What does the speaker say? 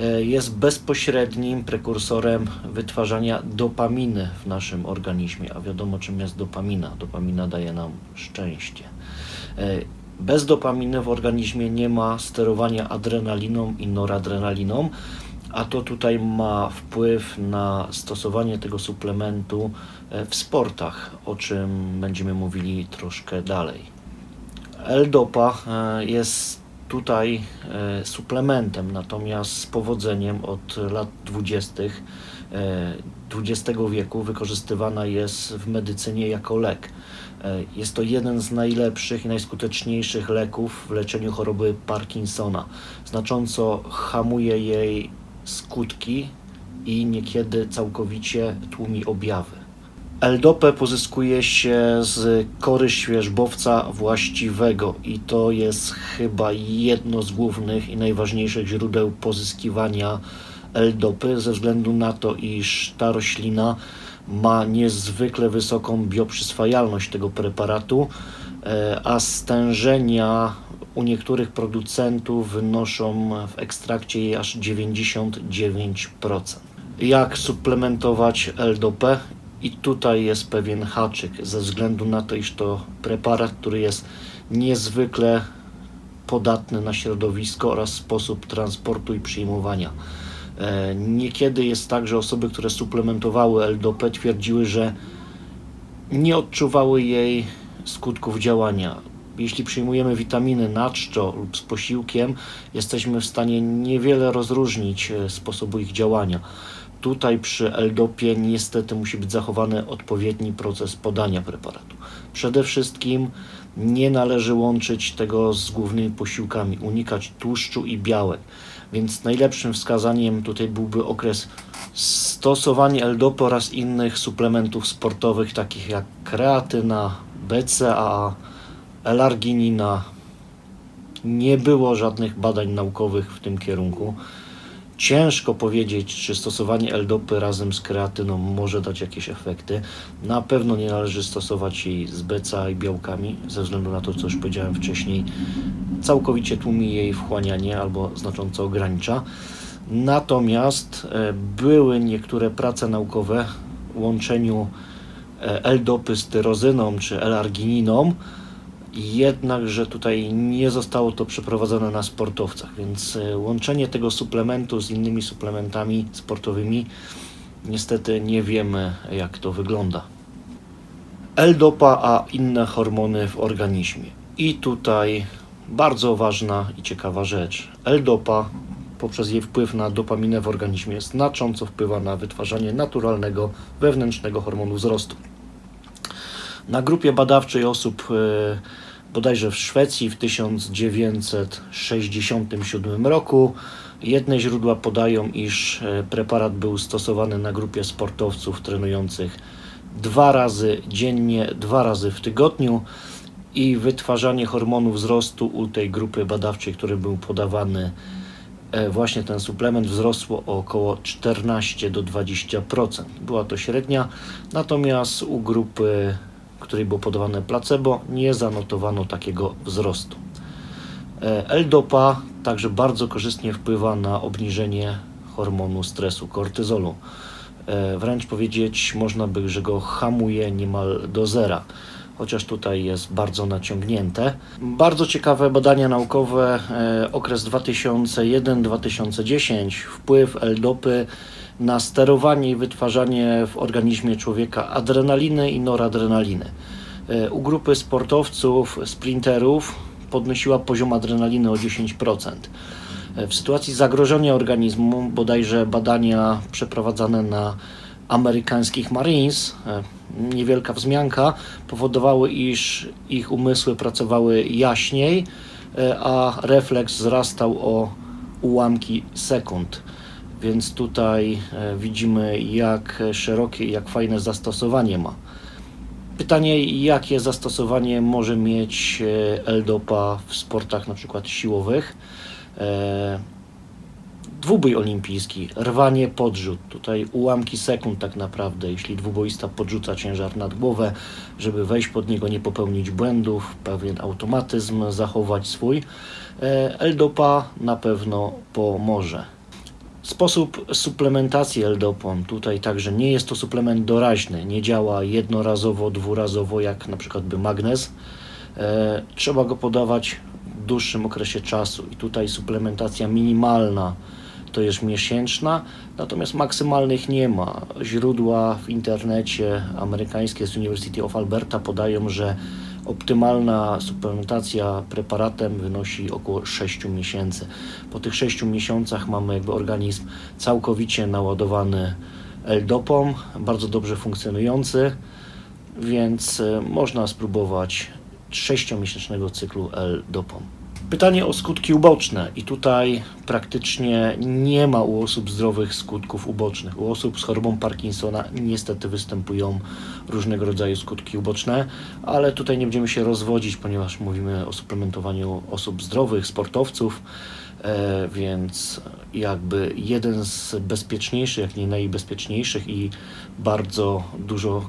e, jest bezpośrednim prekursorem wytwarzania dopaminy w naszym organizmie, a wiadomo czym jest dopamina. Dopamina daje nam szczęście. E, Bez dopaminy w organizmie nie ma sterowania adrenaliną i noradrenaliną, a to tutaj ma wpływ na stosowanie tego suplementu e, w sportach, o czym będziemy mówili troszkę dalej. L-Dopa jest tutaj e, suplementem, natomiast z powodzeniem od lat 20. e, XX wieku wykorzystywana jest w medycynie jako lek. E, Jest to jeden z najlepszych i najskuteczniejszych leków w leczeniu choroby Parkinsona. Znacząco hamuje jej skutki i niekiedy całkowicie tłumi objawy. L-dopę pozyskuje się z kory świeżbowca właściwego i to jest chyba jedno z głównych i najważniejszych źródeł pozyskiwania L-dopy ze względu na to, iż ta roślina ma niezwykle wysoką bioprzyswajalność tego preparatu, e, a stężenia u niektórych producentów wynoszą w ekstrakcie jej aż 99%. Jak suplementować L-dopę? I tutaj jest pewien haczyk, ze względu na to, iż to preparat, który jest niezwykle podatny na środowisko oraz sposób transportu i przyjmowania. E, Niekiedy jest tak, że osoby, które suplementowały L-dopę twierdziły, że nie odczuwały jej skutków działania. Jeśli przyjmujemy witaminy na czczo lub z posiłkiem, jesteśmy w stanie niewiele rozróżnić e, sposobu ich działania. Tutaj przy L-dopie niestety musi być zachowany odpowiedni proces podania preparatu. Przede wszystkim nie należy łączyć tego z głównymi posiłkami, unikać tłuszczu i białek. Więc najlepszym wskazaniem tutaj byłby okres stosowania L-dopy oraz innych suplementów sportowych, takich jak kreatyna, BCAA, L-arginina. Nie było żadnych badań naukowych w tym kierunku. Ciężko powiedzieć, czy stosowanie L-dopy razem z kreatyną może dać jakieś efekty. Na pewno nie należy stosować jej z BCA i białkami, ze względu na to, co już powiedziałem wcześniej. Całkowicie tłumi jej wchłanianie albo znacząco ogranicza. Natomiast e, były niektóre prace naukowe w łączeniu e, L-dopy z tyrozyną czy L-argininą, jednakże tutaj nie zostało to przeprowadzone na sportowcach, więc e, łączenie tego suplementu z innymi suplementami sportowymi niestety nie wiemy jak to wygląda. L-dopa, a inne hormony w organizmie. I tutaj bardzo ważna i ciekawa rzecz. L-dopa poprzez jej wpływ na dopaminę w organizmie znacząco wpływa na wytwarzanie naturalnego wewnętrznego hormonu wzrostu. Na grupie badawczej osób e, bodajże w Szwecji w 1967 roku jedne źródła podają, iż e, preparat był stosowany na grupie sportowców trenujących dwa razy dziennie, dwa razy w tygodniu i wytwarzanie hormonu wzrostu u tej grupy badawczej, który był podawany e, właśnie ten suplement wzrosło o około 14 do 20%. Była to średnia, natomiast u grupy, której było podawane placebo, nie zanotowano takiego wzrostu. E, L-dopa także bardzo korzystnie wpływa na obniżenie hormonu stresu kortyzolu. E, Wręcz powiedzieć można by, że go hamuje niemal do zera, chociaż tutaj jest bardzo naciągnięte. Bardzo ciekawe badania naukowe, e, okres 2001-2010, wpływ L-dopy na sterowanie i wytwarzanie w organizmie człowieka adrenaliny i noradrenaliny. E, U grupy sportowców, sprinterów podnosiła poziom adrenaliny o 10%. E, W sytuacji zagrożenia organizmu, bodajże badania przeprowadzane na amerykańskich Marines, e, niewielka wzmianka, powodowały, iż ich umysły pracowały jaśniej, a refleks wzrastał o ułamki sekund. Więc tutaj e, widzimy, jak szerokie jak fajne zastosowanie ma. Pytanie, jakie zastosowanie może mieć e, L-dopa w sportach na przykład siłowych? E, Dwubój olimpijski, rwanie, podrzut. Tutaj ułamki sekund tak naprawdę, jeśli dwuboista podrzuca ciężar nad głowę, żeby wejść pod niego, nie popełnić błędów, pewien automatyzm zachować swój. L-dopa na pewno pomoże. Sposób suplementacji L-dopon. Tutaj także nie jest to suplement doraźny. Nie działa jednorazowo, dwurazowo, jak na przykład by magnez. E, trzeba go podawać w dłuższym okresie czasu. I tutaj suplementacja minimalna to jest miesięczna, natomiast maksymalnych nie ma. Źródła w internecie amerykańskie z University of Alberta podają, że optymalna suplementacja preparatem wynosi około 6 miesięcy. Po tych 6 miesiącach mamy jakby organizm całkowicie naładowany L-dopą, bardzo dobrze funkcjonujący, więc e, można spróbować 6-miesięcznego cyklu L-dopą. Pytanie o skutki uboczne i tutaj praktycznie nie ma u osób zdrowych skutków ubocznych. U osób z chorobą Parkinsona niestety występują różnego rodzaju skutki uboczne, ale tutaj nie będziemy się rozwodzić, ponieważ mówimy o suplementowaniu osób zdrowych, sportowców, e, więc jakby jeden z bezpieczniejszych, jak nie najbezpieczniejszych i bardzo dużo